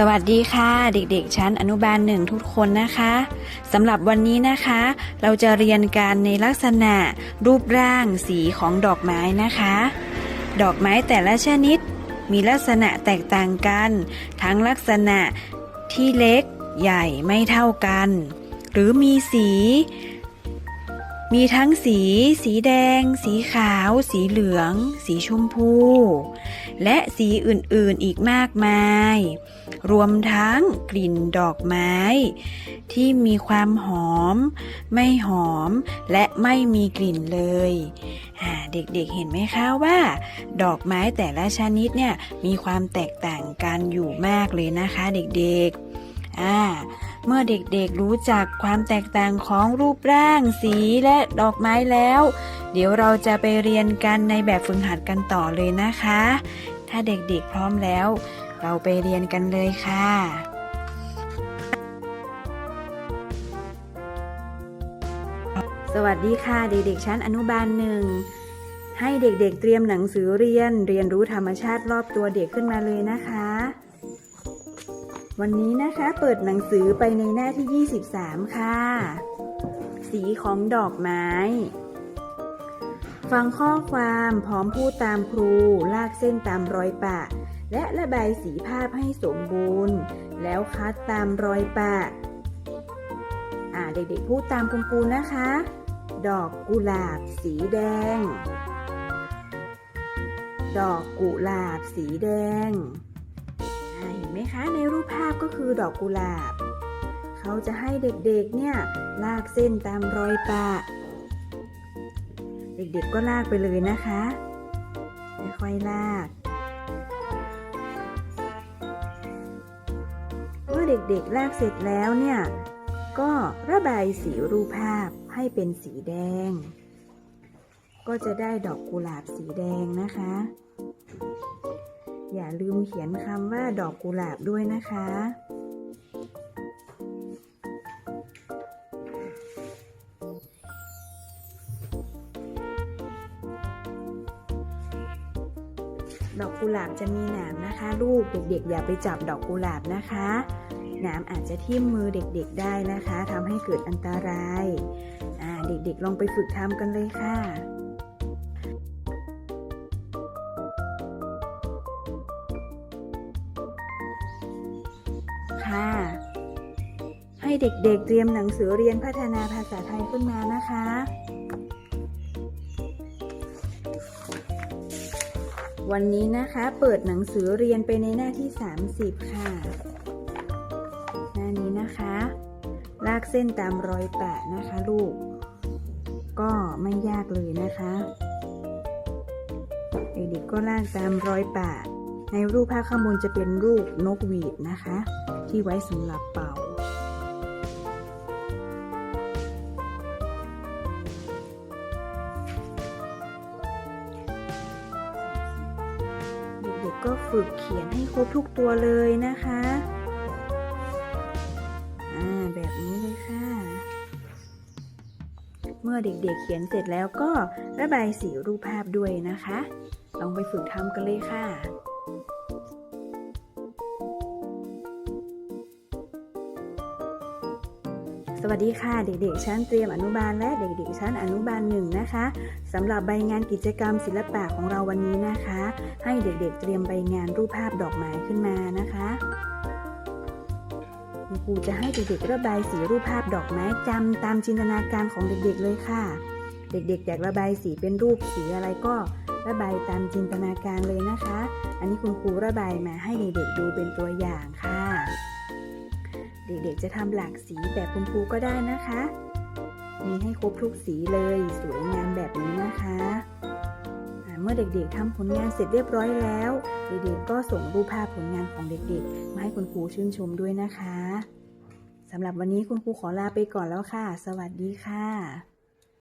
สวัสดีค่ะเด็กๆ ชั้นอนุบาลหนึ่งทุกคนนะคะสำหรับวันนี้นะคะ เราจะเรียนการในลักษณะรูปร่างสีของดอกไม้นะคะ ดอกไม้แต่ละชนิด มีลักษณะแตกต่างกัน ทั้งลักษณะที่เล็กใหญ่ไม่เท่ากัน หรือมีสี มีทั้งสี สีแดง สีขาว สีเหลือง สีชมพู และสีอื่นๆอีกมากมาย รวมทั้งกลิ่นดอกไม้ ที่มีความหอม ไม่หอม และไม่มีกลิ่นเลยเด็กๆเห็นไหมคะว่า ดอกไม้แต่ละชนิดเนี่ยมีความแตกต่างกันอยู่มากเลยนะคะ เด็กๆอ่า เมื่อเด็กๆรู้จักความแตกต่างของรูปร่าง สีและดอกไม้แล้ว เดี๋ยวเราจะไปเรียนกันในแบบฝึกหัดกันต่อเลยนะคะ ถ้าเด็กๆพร้อมแล้ว เราไปเรียนกันเลยค่ะสวัสดีค่ะเด็กๆชั้นอนุบาลหนึ่งให้เด็กๆเตรียมหนังสือเรียน เรียนรู้ธรรมชาติรอบตัวเด็กขึ้นมาเลยนะคะ วันนี้นะคะเปิดหนังสือไปในหน้าที่ 23 ค่ะ สีของดอกไม้ ฟังข้อความพร้อมพูดตามครูลากเส้นตามรอยปะ และระบายสีภาพให้สมบูรณ์ แล้วคัดตามรอยปะ อ่าเด็กๆพูดตามคุณครูนะคะ ดอกกุหลาบสีแดง ดอกกุหลาบสีแดง ไหมคะ ในรูปภาพก็คือดอกกุหลาบ เขาจะให้เด็กๆเนี่ยลากเส้นตามรอยปะ เด็กๆก็ลากไปเลยนะคะค่อยๆลากเมื่อเด็กๆลากเสร็จแล้วเนี่ยก็ระบายสีรูปภาพให้เป็นสีแดง ก็จะได้ดอกกุหลาบสีแดงนะคะ อย่าลืมเขียนคำว่าดอกกุหลาบด้วยนะคะ ดอกกุหลาบจะมีหนามนะคะ ลูกเด็กๆ อย่าไปจับดอกกุหลาบนะคะหนามอาจจะทิ่มมือเด็กๆได้นะคะทำให้เกิดอันตรายเด็กๆลองไปฝึกทำกันเลยค่ะ เด็กๆเตรียมหนังสือเรียนพัฒนาภาษาไทยขึ้นมานะคะ วันนี้นะคะเปิดหนังสือเรียนไปในหน้าที่ 30 ค่ะ หน้านี้นะคะ ลากเส้นตามรอยแปะนะคะลูก ก็ไม่ยากเลยนะคะ เด็กๆก็ลากตามรอยแปะในรูปภาพข้างบนจะเป็นรูปนกหวีดนะคะ ที่ไว้สำหรับเป่า ก็ฝึกเขียนให้ครบทุกตัวเลยนะคะ อ่า แบบนี้เลยค่ะ เมื่อเด็กๆเขียนเสร็จแล้วก็ระบายสีรูปภาพด้วยนะคะ ลองไปฝึกทำกันเลยค่ะ วัสดีค่ะเด็กๆชั้นเตรียมอนุบาลและเด็กๆชั้นอนุบาลหนึ่งนะคะสำหรับใบงานกิจกรรมศิลปะของเราวันนี้นะคะ ให้เด็กๆเตรียมใบงานรูปภาพดอกไม้ขึ้นมานะคะคุณครูจะให้เด็กๆระบายสีรูปภาพดอกไม้จำตามจินตนาการของเด็กๆเลยค่ะ เด็กๆอยากระบายสีเป็นรูปสีอะไรก็ระบายตามจินตนาการเลยนะคะ อันนี้คุณครูระบายมาให้เด็กๆดูเป็นตัวอย่างค่ะ เด็กๆจะทำหลากสีแบบคุณครูก็ได้นะคะ มีให้ครบทุกสีเลยสวยงามแบบนี้นะคะเมื่อเด็กๆทำผลงานเสร็จเรียบร้อยแล้ว เด็กๆก็ส่งรูปภาพผลงานของเด็กๆ มาให้คุณครูชื่นชมด้วยนะคะสำหรับวันนี้คุณครูขอลาไปก่อนแล้วค่ะ สวัสดีค่ะ